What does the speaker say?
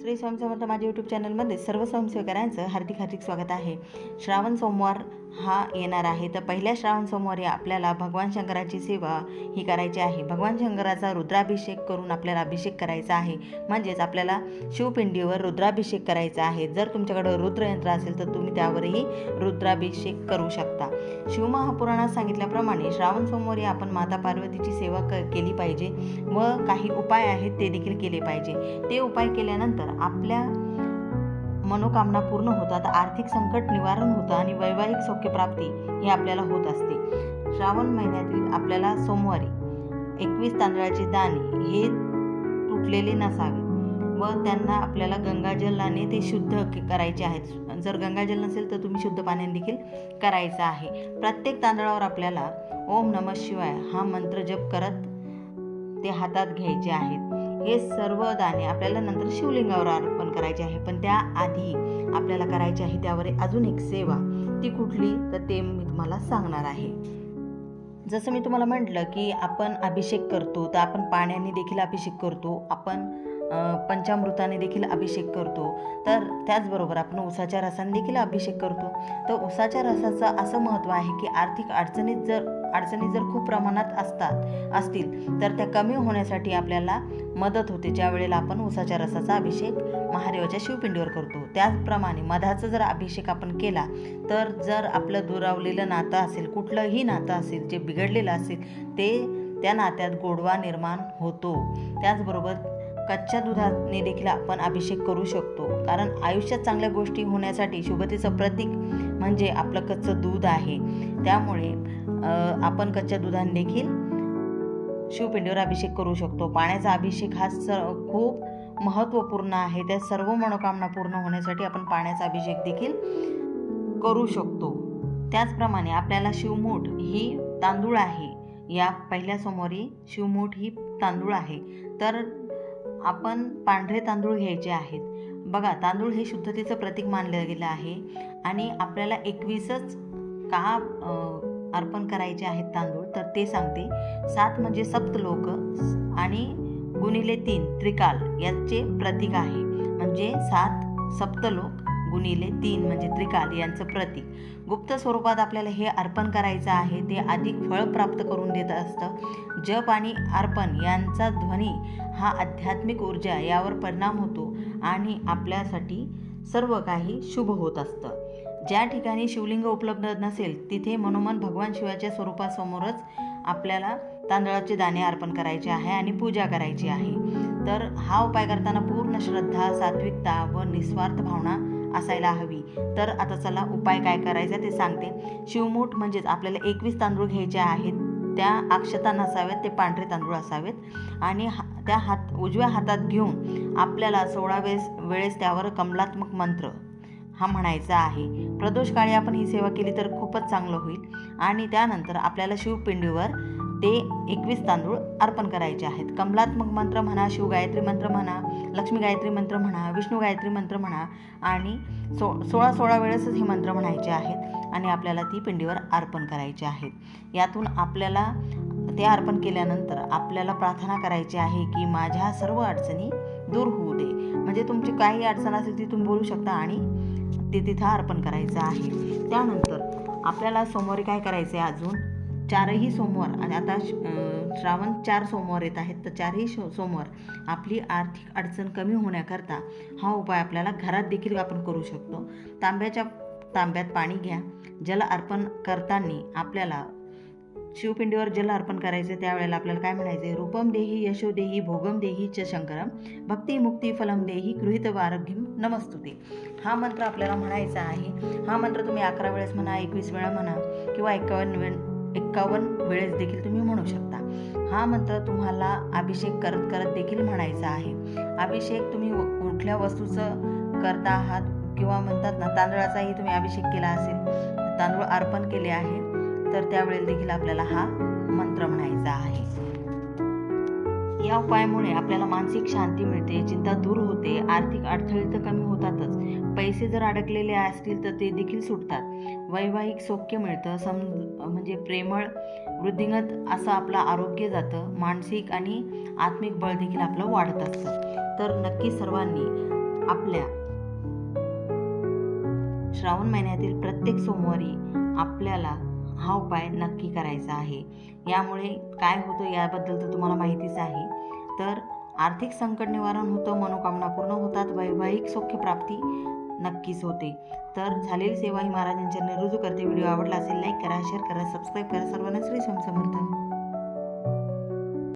श्री स्वामी समर्थ माझ्या यूट्यूब चॅनलमध्ये सर्व स्वयंसेवकरांचं हार्दिक हार्दिक स्वागत आहे. श्रावण सोमवार हा येणार आहे. तर पहिल्या श्रावण सोमवारी आपल्याला भगवान शंकराची सेवा ही करायची आहे. भगवान शंकराचा रुद्राभिषेक करून आपल्याला अभिषेक करायचा आहे. म्हणजेच आपल्याला शिवपिंडीवर रुद्राभिषेक करायचा आहे. जर तुमच्याकडं रुद्रयंत्र असेल तर तुम्ही त्यावरही रुद्राभिषेक करू शकता. शिवमहापुराणात सांगितल्याप्रमाणे श्रावण सोमवारी आपण माता पार्वतीची सेवा क केली पाहिजे व काही उपाय आहेत ते देखील केले पाहिजे. ते उपाय केल्यानंतर आपल्या मनोकामना पूर्ण होतात आर्थिक संकट निवारण होतं आणि वैवाहिक सौख्यप्राप्ती ही आपल्याला होत असते. श्रावण महिन्यातील आपल्याला सोमवारी एकवीस तांदळाचे दाणे हे तुटलेले नसावे व त्यांना आपल्याला गंगाजलाने ते शुद्ध करायचे आहेत. जर गंगाजल नसेल तर तुम्ही शुद्ध पाण्याने देखील करायचं आहे. प्रत्येक तांदळावर आपल्याला ओम नम शिवाय हा मंत्र जप करत ते हातात घ्यायचे आहेत. हे सर्व दाणे आपल्याला नंतर शिवलिंगावर अर्पण करायचे आहे. पण त्याआधी आपल्याला करायचे आहे त्यावर अजून एक सेवा. ती कुठली? तर ते मी तुम्हाला सांगणार आहे. जसं मी तुम्हाला म्हटलं की आपण अभिषेक करतो तर आपण पाण्याने देखील अभिषेक करतो. आपण पंचामृताने देखील अभिषेक करतो. तर त्याचबरोबर आपण उसाच्या रसाने देखील अभिषेक करतो. तर उसाच्या रसाचं असं महत्त्व आहे की आर्थिक अडचणीत जर अडचणी जर खूप प्रमाणात असतात असतील तर त्या कमी होण्यासाठी आपल्याला मदत होते. ज्या वेळेला आपण उसाच्या रसाचा अभिषेक महादेवाच्या शिवपिंडीवर करतो. त्याचप्रमाणे मधाचा जर अभिषेक आपण केला तर जर आपलं दुरावलेलं नातं असेल कुठलंही नातं असेल जे बिघडलेलं असेल ते त्या नात्यात गोडवा निर्माण होतो. त्याचबरोबर कच्च्या दुधाने देखील आपण अभिषेक करू शकतो. कारण आयुष्यात चांगल्या गोष्टी होण्यासाठी शुभतेचं प्रतीक म्हणजे आपलं कच्चं दूध आहे. त्यामुळे आपण कच्च्या दुधाने देखील शिवपिंडीवर अभिषेक करू शकतो. पाण्याचा अभिषेक हा स खूप महत्त्वपूर्ण आहे. त्या सर्व मनोकामना पूर्ण होण्यासाठी आपण पाण्याचा अभिषेक देखील करू शकतो. त्याचप्रमाणे आपल्याला शिवमूठ ही तांदूळ आहे. या पहिल्या सोमवारी शिवमूठ ही तांदूळ आहे. तर आपण पांढरे तांदूळ घ्यायचे आहेत. बघा तांदूळ हे शुद्धतेचं प्रतीक मानलं गेलं आहे. आणि आपल्याला एकवीसच का अर्पण करायचे आहेत तांदूळ तर ते सांगते. सात म्हणजे सप्तलोक आणि गुणिले तीन त्रिकाल याचे प्रतीक आहे. म्हणजे सात सप्तलोक गुणिले तीन म्हणजे त्रिकाल यांचं प्रतीक. गुप्त स्वरूपात आपल्याला हे अर्पण करायचं आहे ते अधिक फळ प्राप्त करून देत असतं. जप आणि अर्पण यांचा ध्वनी हा आध्यात्मिक ऊर्जा यावर परिणाम होतो आणि आपल्यासाठी सर्व काही शुभ होत असतं. ज्या ठिकाणी शिवलिंग उपलब्ध नसेल तिथे मनोमन भगवान शिवाच्या स्वरूपासमोरच आपल्याला तांदळाचे दाणे अर्पण करायचे आहे आणि पूजा करायची आहे. तर हा उपाय करताना पूर्ण श्रद्धा सात्विकता व निस्वार्थ भावना असायला हवी. तर आता चला उपाय काय करायचा ते सांगते. शिवमूठ म्हणजेच आपल्याला एकवीस तांदूळ घ्यायचे आहेत त्या अक्षता नसाव्यात ते पांढरे तांदूळ असावेत आणि हा त्या हात उजव्या हातात घेऊन आपल्याला सोळा वेळेस वेळेस त्यावर कमलात्मक मंत्र हा म्हणायचा आहे. प्रदोष काळी आपण ही सेवा केली तर खूपच चांगलं होईल. आणि त्यानंतर आपल्याला शिवपिंडीवर ते एकवीस तांदूळ अर्पण करायचे आहेत. कमलात्मक मंत्र म्हणा शिव गायत्री मंत्र म्हणा लक्ष्मी गायत्री मंत्र म्हणा विष्णू गायत्री मंत्र म्हणा आणि सो सोळा सोळा वेळेसच हे मंत्र म्हणायचे आहेत आणि आपल्याला ती पिंडीवर अर्पण करायचे आहेत. यातून आपल्याला ते अर्पण केल्यानंतर आपल्याला प्रार्थना करायची आहे की माझ्या सर्व अडचणी दूर होऊ दे. म्हणजे तुमची काही अडचण असेल ती तुम्ही बोलू शकता आणि ते तिथं अर्पण करायचं आहे. त्यानंतर आपल्याला सोमवारी काय करायचं आहे अजून? चारही सोमवार आणि आता श- श्रावण चार सोमवार येत आहेत. तर चारही शो सोमवार आपली आर्थिक अडचण कमी होण्याकरता हा उपाय आपल्याला घरात देखील आपण करू शकतो. तांब्याच्या तांब्यात पाणी घ्या. जल अर्पण करताना आपल्याला शिवपिंडीवर जल अर्पण करायचे त्यावेळेला आपल्याला काय म्हणायचे? रूपम देही यशो देही भोगम देही च शंकरम. भक्ती मुक्ती फलम देही गृहित वारग्यम नमस्तुते. हा मंत्र आपल्याला म्हणायचा आहे. हा मंत्र तुम्ही अकरा वेळेस म्हणा एकवीस वेळा म्हणा किंवा एकावन्न वेळ एक्कावन्न वेळेस देखील तुम्ही म्हणू शकता. हा मंत्र तुम्हाला अभिषेक करत करत देखील म्हणायचा आहे. अभिषेक तुम्ही कुठल्या वस्तूचं करता आहात किंवा म्हणतात ना तांदळाचाही तुम्ही अभिषेक केला असेल. तांदूळ अर्पण केले आहे. तर त्यावेळेला देखील आपल्याला हा मंत्र म्हणायचा आहे. या उपायामुळे आपल्याला मानसिक शांती मिळते चिंता दूर होते आर्थिक अडथळे तर कमी होतातच. पैसे जर अडकलेले असतील तर ते देखील सुटतात. वैवाहिक सौख्य मिळतं सम म्हणजे प्रेमळ वृद्धिंगत असं आपलं आरोग्य जातं मानसिक आणि आत्मिक बळ देखील आपलं वाढत असतं. तर नक्की सर्वांनी आपल्या श्रावण महिन्यातील प्रत्येक सोमवारी आपल्याला हा उपाय नक्की करायचा आहे. यामुळे काय होतं याबद्दल तर तुम्हाला माहितीच आहे. तर आर्थिक संकट निवारण होतं मनोकामना पूर्ण होतात वैवाहिक सौख्य प्राप्ती नक्कीच होते. तर झालेली सेवा ही महाराजांच्या रुजू करते. व्हिडिओ आवडला असेल लाईक करा शेअर करा सबस्क्राईब करा. सर्वांना श्री स्वामी समर्थ.